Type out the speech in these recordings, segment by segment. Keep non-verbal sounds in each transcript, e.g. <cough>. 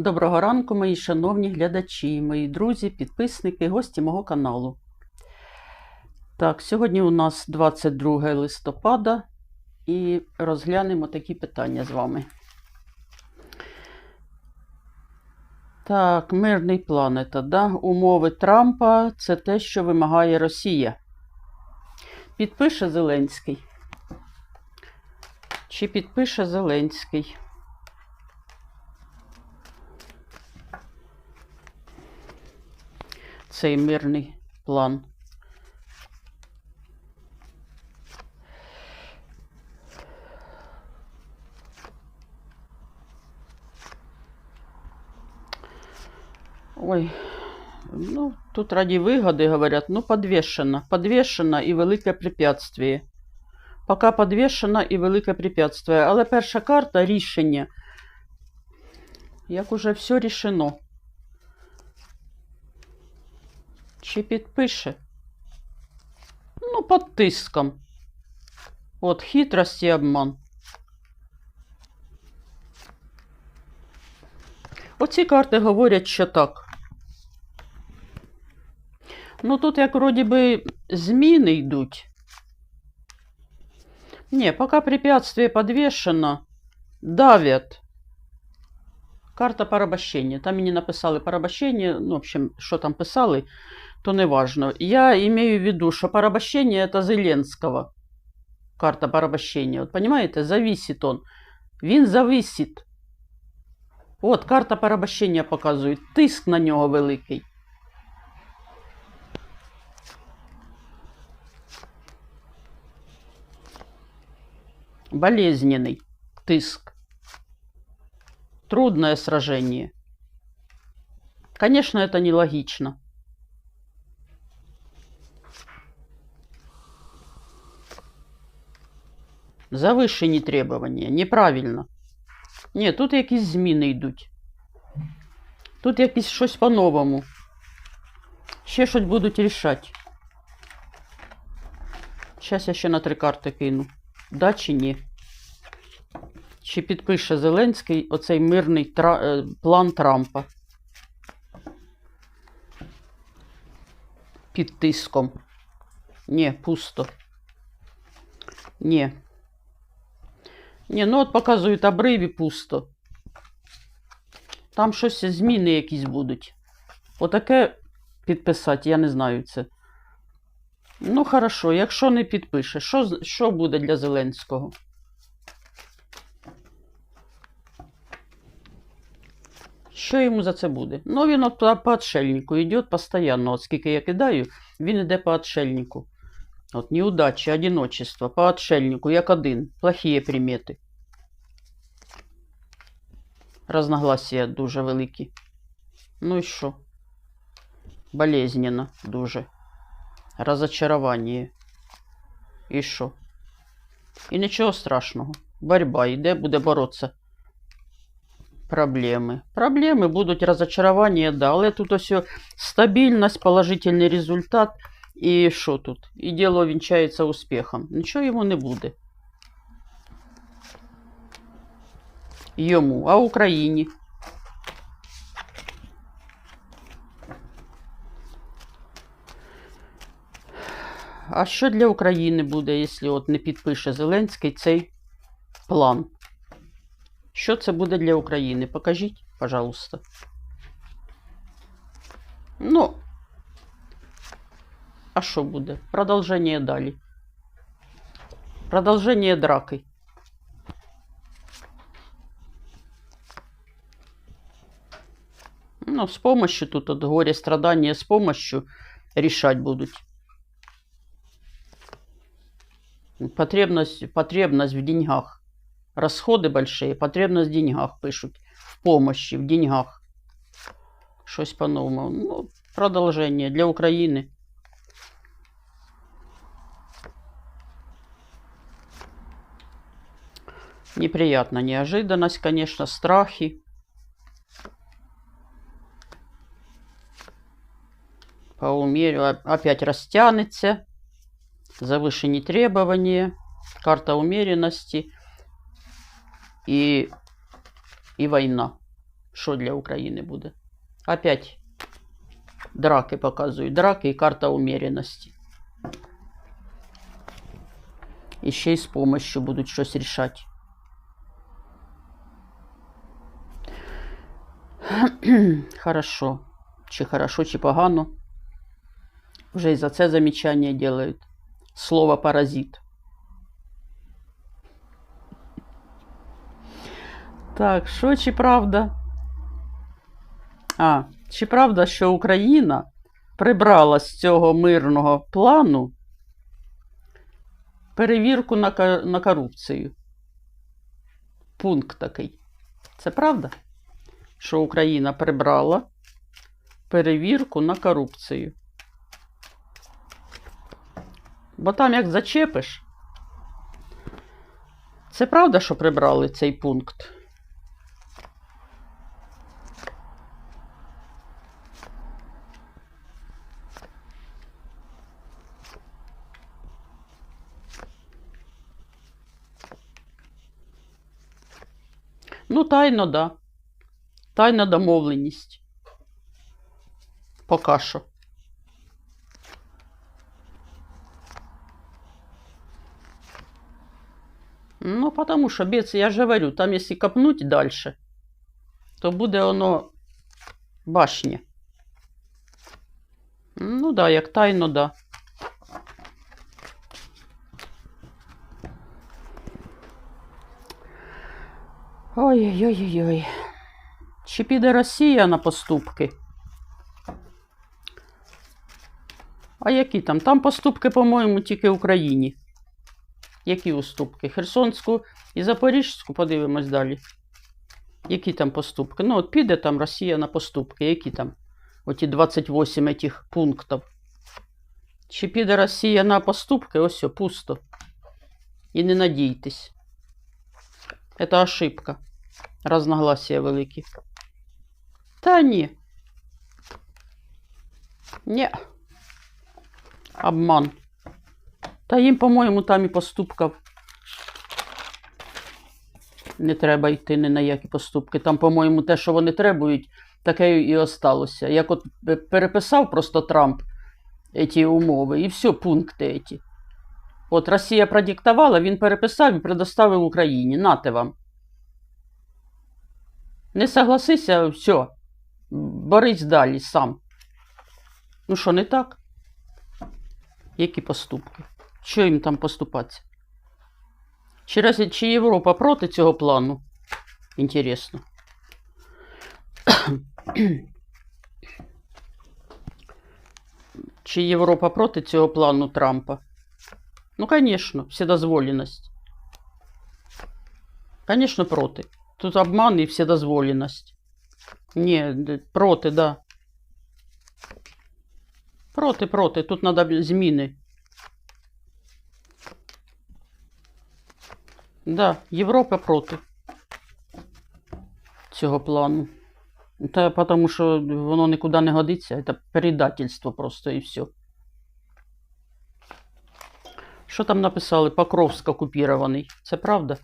Доброго ранку, мої шановні глядачі, мої друзі, підписники, гості мого каналу. Так, сьогодні у нас 22 листопада і розглянемо такі питання з вами. Так, мирний планета. Да? Умови Трампа це те, що вимагає Росія. Підпише Зеленський. Чи підпише Зеленський? Цей мирний план. Ой, ну, тут ради выгоды говорят, ну, подвешено. Подвешено і велике препятствие. Пока подвешено і велике препятствие. Але перша карта рішення. Як уже все рішено. Чи підпише? Ну, під тиском. От хитрость і обман. Оці карти говорять, що так. Ну, тут, як вроді би, зміни йдуть. Не, пока препятствие подвешено, давят. Карта порабощення. Там мені написали порабощення, ну, в общем, що там писали, то не важно. Я имею в виду, что порабощение это Зеленского. Карта порабощения. Вот понимаете, зависит он. Він зависит. От, карта порабощення показує. Тиск на нього великий. Болезненный тиск. Трудное сражение. Конечно, это нелогично. Завищені требування. Неправильно. Ні, тут якісь зміни йдуть. Тут якісь щось по-новому. Ще щось будуть рішати. Зараз я ще на три карти кину. Да чи ні? Чи підпише Зеленський оцей мирний тра... е, план Трампа? Під тиском. Ні, пусто. Ні. Ні, ну от показують обриви пусто. Там щось зміни якісь будуть. Отаке підписати, я не знаю це. Ну, хорошо, якщо не підпише, що, що буде для Зеленського? Що йому за це буде? Ну, він от по отшельнику йде постійно. От скільки я кидаю, він йде по отшельнику. От неудачі, одиночество, по отшельнику, як один. Плохі примети. Разногласія дуже великі. Ну і що? Болезненно дуже. Разочарування. І що? І нічого страшного. Борьба йде, буде боротися. Проблеми. Проблеми будуть розочарування, да, але тут ось стабільність, положительний результат. І що тут? І діло вінчається успіхом. Нічого йому не буде. Йому, а Україні. А що для України буде, якщо от не підпише Зеленський цей план? Що це буде для України? Покажіть, пожалуйста. Ну, а що буде? Продовження далі. Продовження драки. Ну, с помощью тут от горе страдания с помощью решать будут. Потребность, потребность в деньгах. Расходы большие, потребность в деньгах пишут. В помощи, в деньгах. Щось по-новому. Ну, продолжение для України. Неприятно, неожиданность, конечно, страхи. по умерю о- опять растянется. Завышение требования. Карта умеренности. И, и война. Що для України буде? Опять драки показують. Драки і карта умеренності. І ще й з помощью будуть щось рішати. <clears throat> Хорошо. Чи хорошо, чи погано. Вже і за це замічання делають. Слово паразит. Так, що чи правда? А, чи правда, що Україна прибрала з цього мирного плану перевірку на, на корупцію? Пункт такий. Це правда? Що Україна прибрала перевірку на корупцію. Бо там як зачепиш. Це правда, що прибрали цей пункт? Ну, тайно, да. Тайна домовленість. Пока що. Ну, потому що, бец, я же говорю, там если копнуть дальше, то буде воно башня. Ну да, як тайно, да. Ой-ой-ой-ой. Чи піде Росія на поступки? А які там? Там поступки, по-моєму, тільки Україні. Які уступки? Херсонську і Запорізьку подивимось далі. Які там поступки? Ну, от піде там Росія на поступки. Які там? Оті 28 этих пунктів. Чи піде Росія на поступки? Ось о, пусто. І не надійтесь. Це ошибка. Разногласия великі. Та ні. Ні. Обман. Та їм, по-моєму, там і поступків. Не треба йти ні на які поступки. Там, по-моєму, те, що вони требують, таке і осталося. Як от переписав просто Трамп ці умови, і все, пункти ці. От Росія продиктувала, він переписав і предоставив Україні. Нате вам. Не согласися, все. Борись далі сам. Ну що, не так? Які поступки? Що їм там поступатися? Чи, Росі- чи Європа проти цього плану? Інтересно. Чи Європа проти цього плану Трампа? Ну, звісно, вседозволеність. Звісно, проти. Тут обман і вседозволеність. Ні, проти, да. Проти, проти. Тут треба зміни. Да, Європа проти цього плану. Та тому що воно нікуди не годиться. Це передательство просто і все. Що там написали? Покровськ окупірований. Це правда?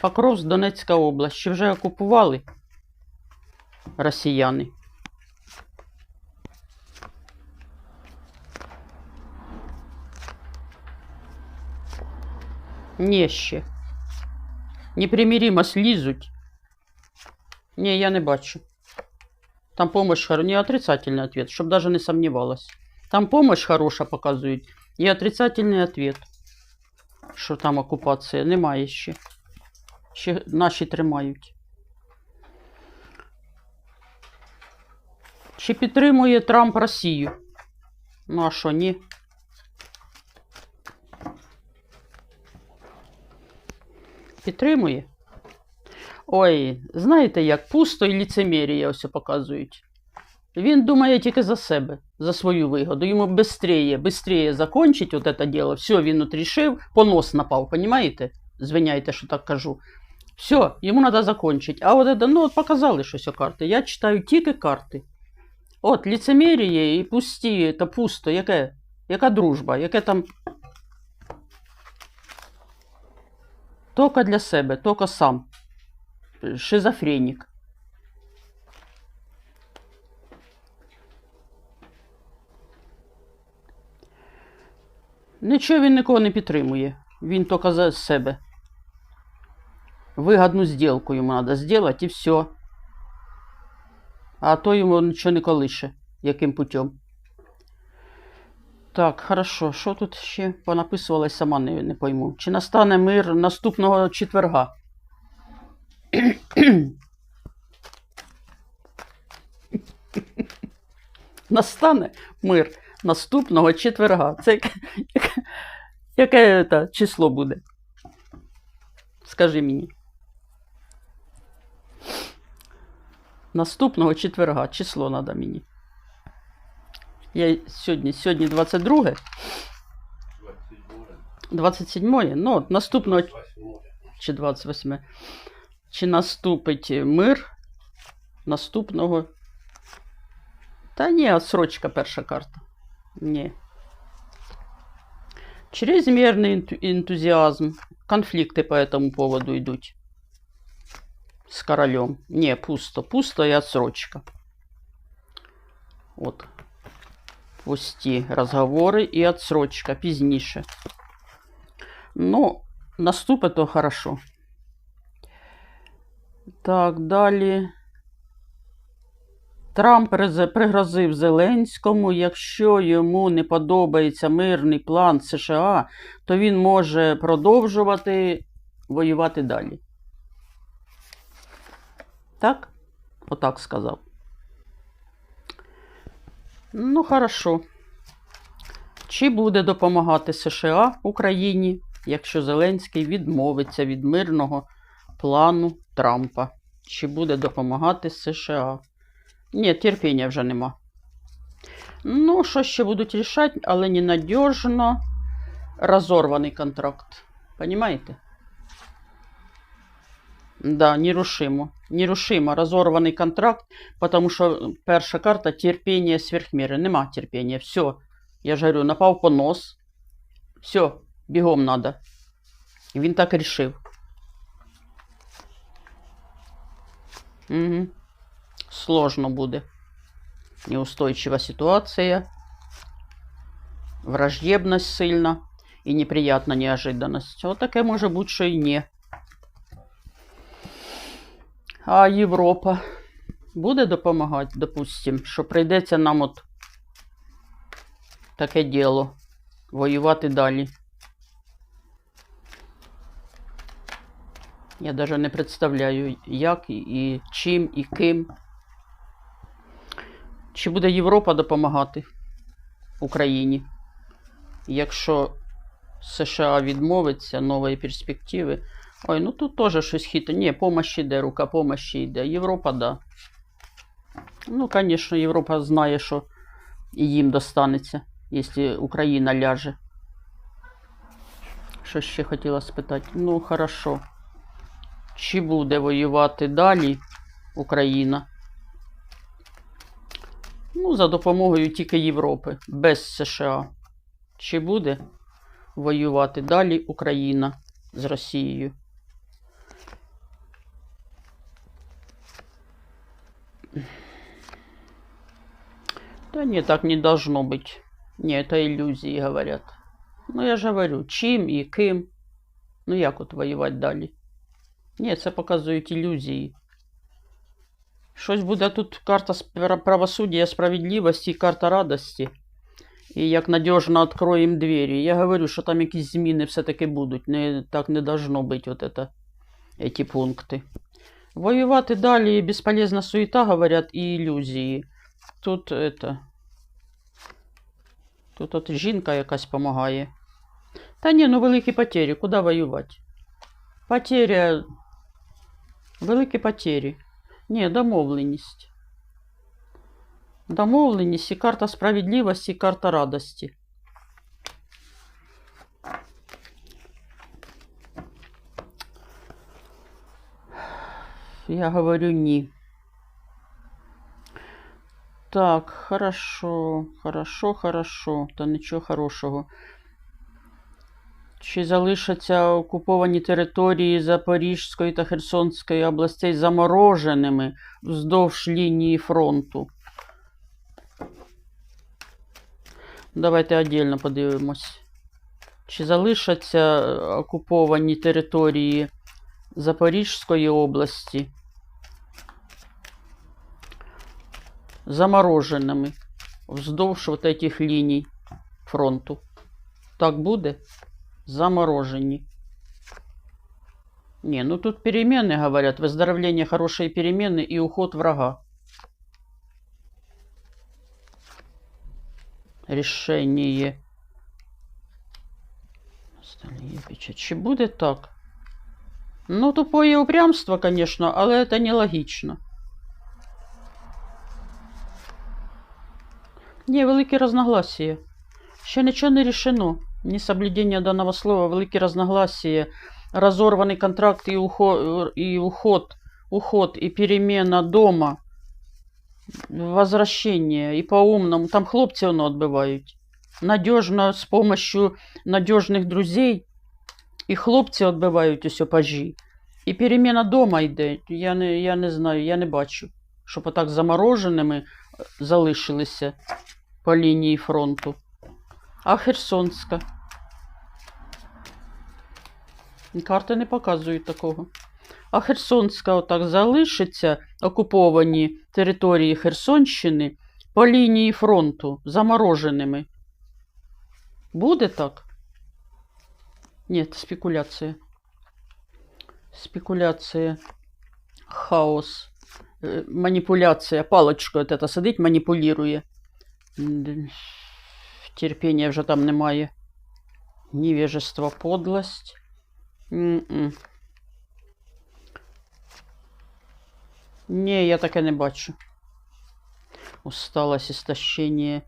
Покровськ, Донецька область. Чи вже окупували росіяни? Ні, ще. Непримиримо слізуть. Ні, я не бачу. Там помощь хороша. Не отрицательный ответ, чтобы даже не сомневалась. Там помощь хороша показують. І отрицательний ответ. Що там окупація? Немає ще. Ще наші тримають. Чи підтримує Трамп Росію? Ну а що, ні? Підтримує? Ой, знаєте як, пусто і ліцемірія ось показують. Він думає тільки за себе, за свою вигоду. Йому быстрее, быстрее закончить вот это дело. Все, він от рішив, понос напав, понимаете? Звиняйте, що так кажу. Все, йому треба закончити. А от это, ну, от показали щось о карти. Я читаю тільки карти. От ліцеміріє і пусті та пусто, яке? Яка дружба? Яке там. Тока для себе, тока сам. Шизофренік. Нічого він нікого не підтримує. Він тільки за себе. Вигодну зділку йому треба зробити і все. А то йому нічого не колише. Яким путем. Так, хорошо. Що тут ще понаписувалось, сама не, не пойму. Чи настане мир наступного четверга? Настане мир наступного четверга. Це яке, яке, яке це число буде? Скажи мені. Наступного четверга. Число треба мені. Я сьогодні, сьогодні 22, 27, ну, от наступного чи 28. Чи наступить мир наступного. Та ні, отсрочка перша карта. Ні. Чрезмерный энту- энтузиазм. Конфликты по этому поводу идут. С королем. Не, пусто. Пусто и отсрочка. Вот. Пусті разговоры и отсрочка. Пізніше. Ну, наступить то хорошо. Так, далі. Трамп пригрозив Зеленському, якщо йому не подобається мирний план США, то він може продовжувати воювати далі. Так? Отак сказав. Ну, хорошо. Чи буде допомагати США Україні, якщо Зеленський відмовиться від мирного плану Трампа? Чи буде допомагати США? Ні, терпіння вже нема. Ну, що ще будуть рішати, але ненадіжно розорваний контракт. Понимаете? Да, нерушимо. Нерушимо розорваний контракт, тому що перша карта терпіння сверхміри. Нема терпіння. Все. Я ж говорю, напав понос. Все, бігом надо. І він так рішив. Угу. Сложно буде. Неустойчива ситуація. Враждебність сильна і неприятна неожиданність. Отаке може бути, що і ні. А Європа буде допомагати, допустим, що прийдеться нам от таке діло воювати далі. Я навіть не представляю, як і чим і ким. Чи буде Європа допомагати Україні? Якщо США відмовиться нової перспективи. Ой, ну тут теж щось хитро. Ні, помощь йде, рука помощі йде. Європа, да. Ну, звісно, Європа знає, що їм достанеться, якщо Україна ляже. Що ще хотіла спитати? Ну, хорошо. Чи буде воювати далі Україна? Ну, за допомогою тільки Європи, без США. Чи буде воювати далі Україна з Росією? Да нет, так не должно быть. Не, это иллюзии, говорят. Ну, я же говорю, чим і ким. Ну, як от воювати далі? Ні, це показують ілюзії. Щось буде тут карта спра- правосуддя, справедливості і карта радості. І як надіжно відкроємо двері. Я говорю, що там якісь зміни все-таки будуть. Не, так не должно бути от это, ці пункти. Воювати далі безполезна суета, говорять, і ілюзії. Тут это. Тут от жінка якась допомагає. Та ні, ну великі потері. Куди воювати? Потеря. Великі потері. Ні, домовленість. Домовленість і карта справедливості, і карта радості. Я говорю ні. Так, хорошо, хорошо, хорошо. Та нічого хорошого. Чи залишаться окуповані території Запорізької та Херсонської областей замороженими вздовж лінії фронту? Давайте отдельно подивимось. Чи залишаться окуповані території Запорізької області замороженими вздовж вот этих ліній фронту? Так буде? Заморожені. Не, ну тут перемены, говорят, выздоровление хорошие перемены и уход врага. Решение. Стальє печать. Чи буде так? Ну, тупое упрямство, конечно, але это нелогично. Не, великі разногласия. Ще нічого не решено. Ні соблюдення даного слова, великі разногласия. Разорванный контракт и уход, и уход, уход и перемена дома. Возвращение и по-умному. Там хлопці воно відбивають. Надежно, з помощью надежних друзей. І хлопці відбивають усе пажі. І перемена дома йде. Я не, я не знаю, я не бачу. Щоб отак замороженими залишилися по лінії фронту. А Херсонська. Карти не показують такого. А Херсонська отак залишиться окуповані території Херсонщини по лінії фронту замороженими. Буде так? Ні, спекуляція. Спекуляція. Хаос. Е, Маніпуляція. Паличкою от это сидить, маніпулює. М, Терпіння вже там немає. Невежество, подлость. М-м. Ні, я таке не бачу. Усталость, истощение.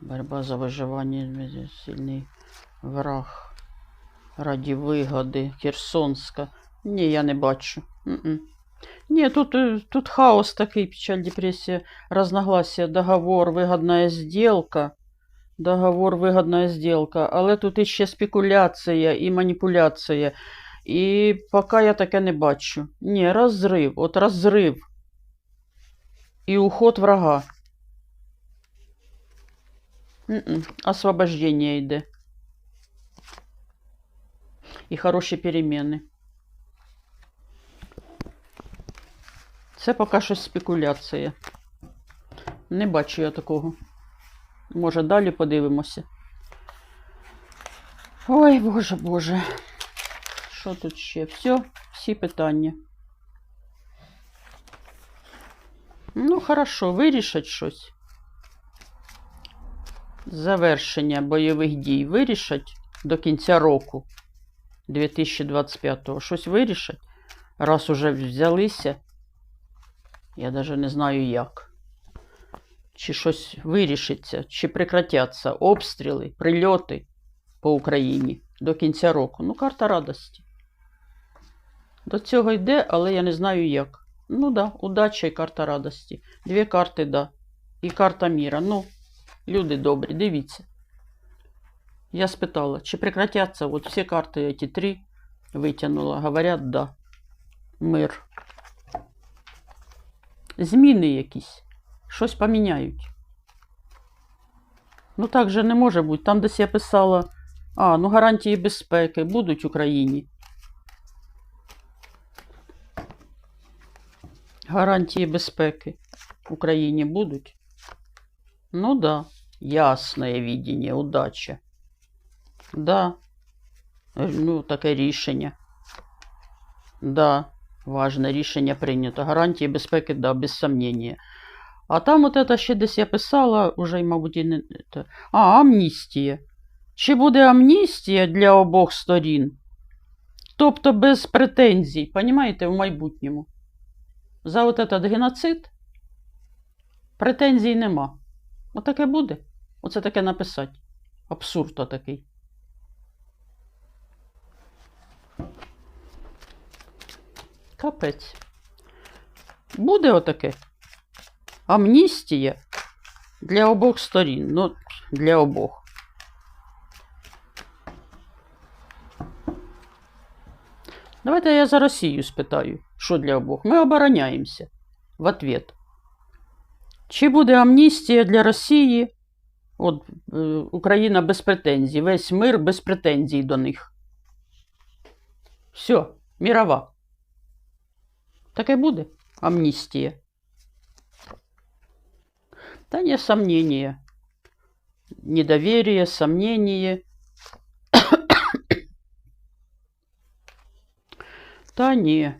Борьба за выживание. Сильний враг. Раді вигоди. Херсонська. Ні, я не бачу. М-м. Ні, тут, е, тут хаос такий, печаль, депресія, разногласия, договор, вигодна сделка. Договор, вигодна сделка. Але тут іще спекуляція і маніпуляція. І поки я таке не бачу. Ні, розрив. От розрив. І уход врага. М-м. Освобождення йде. І хороші переміни. Це поки що спекуляція. Не бачу я такого. Може, далі подивимося. Ой, боже, боже. Що тут ще? Все, всі питання. Ну, хорошо, вирішать щось. Завершення бойових дій вирішать до кінця року 2025-го. Щось вирішать. Раз уже взялися. Я навіть не знаю як. Чи щось вирішиться, чи прекратяться обстріли, прильоти по Україні до кінця року. Ну, карта радості. До цього йде, але я не знаю як. Ну да, удача і карта радості. Дві карти, да. І карта міра. Ну, люди добрі, дивіться. Я спитала, чи прекратяться от всі карти, ці три витягнула. Говорять, да. Мир. Зміни якісь. Щось поміняють. Ну так же не може бути. Там десь я писала. А, ну гарантії безпеки будуть Україні. Гарантії безпеки в Україні будуть? Ну да. Ясне видіння, удача. Да. Ну, таке рішення. Да. Важне рішення прийнято. Гарантії безпеки, да, без сомнення. А там от это ще десь я писала, уже, мабуть, і не. А, амністія. Чи буде амністія для обох сторін? Тобто без претензій, понімаєте, в майбутньому. За от этот геноцид претензій нема. Отаке буде. Оце таке написати. Абсурд такий. Капець. Буде отаке. Амністія для обох сторін. Ну, для обох. Давайте я за Росію спитаю, що для обох. Ми обороняємося в ответ. Чи буде амністія для Росії От е, Україна без претензій, весь мир без претензій до них. Все, мірова. Таке буде амністія. Та не сомнение. Недоверие, сомнение. <coughs> Та не.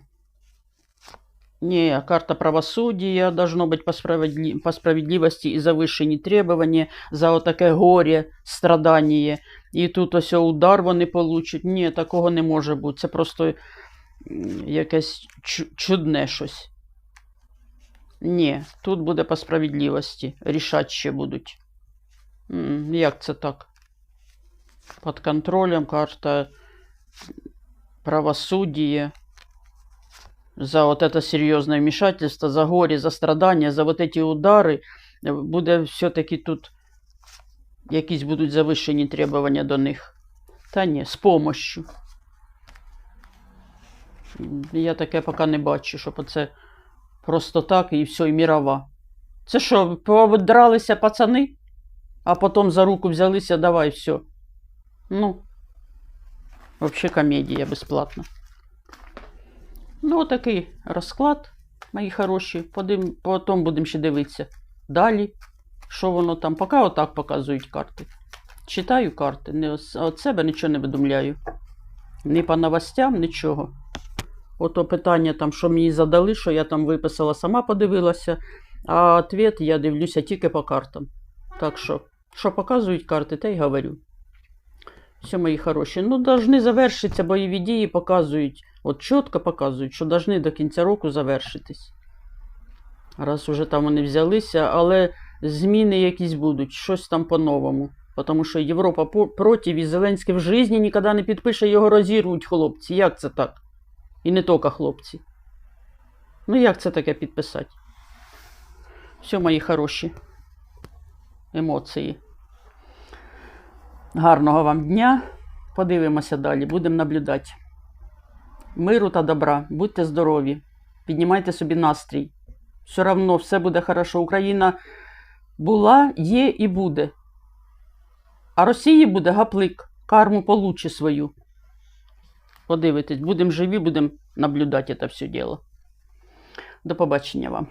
Не, карта правосудия должно быть по, справедли- по справедливости и завышені требования за отаке горе, страдання. І тут ось удар вони получать. Ні, такого не може бути. Це просто якесь чу- чудне щось. Ні, тут буде по справедливості. Рішать ще будуть. М, Як це так? Під контролем карта правосудия. За вот это серьезное вмешательство, за горе, за страдания, за вот эти удары е, буде все-таки тут якісь будуть завищені требування до них. Та ні, з помощью. Я таке поки не бачу, щоб оце просто так і все, і мірова. Це що, подралися пацани, а потім за руку взялися, давай, все. Ну, вообще комедія безплатна. Ну, отакий розклад, мої хороші. Подим, потім будемо ще дивитися. Далі, що воно там, поки отак показують карти. Читаю карти, не от себе нічого не видумляю. Ні по новостям, нічого. Ото питання, там, що мені задали, що я там виписала, сама подивилася, а відповідь я дивлюся тільки по картам. Так що, що показують карти, те й говорю. Все, мої хороші. Ну, должны завершитися бойові дії, показують, от чітко показують, що должны до кінця року завершитись. Раз уже там вони взялися, але зміни якісь будуть, щось там по-новому. Тому що Європа проти, і Зеленський в житті ніколи не підпише, його розірвуть хлопці. Як це так? І не тільки хлопці. Ну, як це таке підписати? Все, мої хороші емоції. Гарного вам дня. Подивимося далі, будемо наблюдати. Миру та добра, будьте здорові, піднімайте собі настрій. Все равно все буде хорошо. Україна була, є і буде. А Росії буде гаплик, карму получи свою. Подивитесь, будемо живі, будемо наблюдати це все діло. До побачення вам.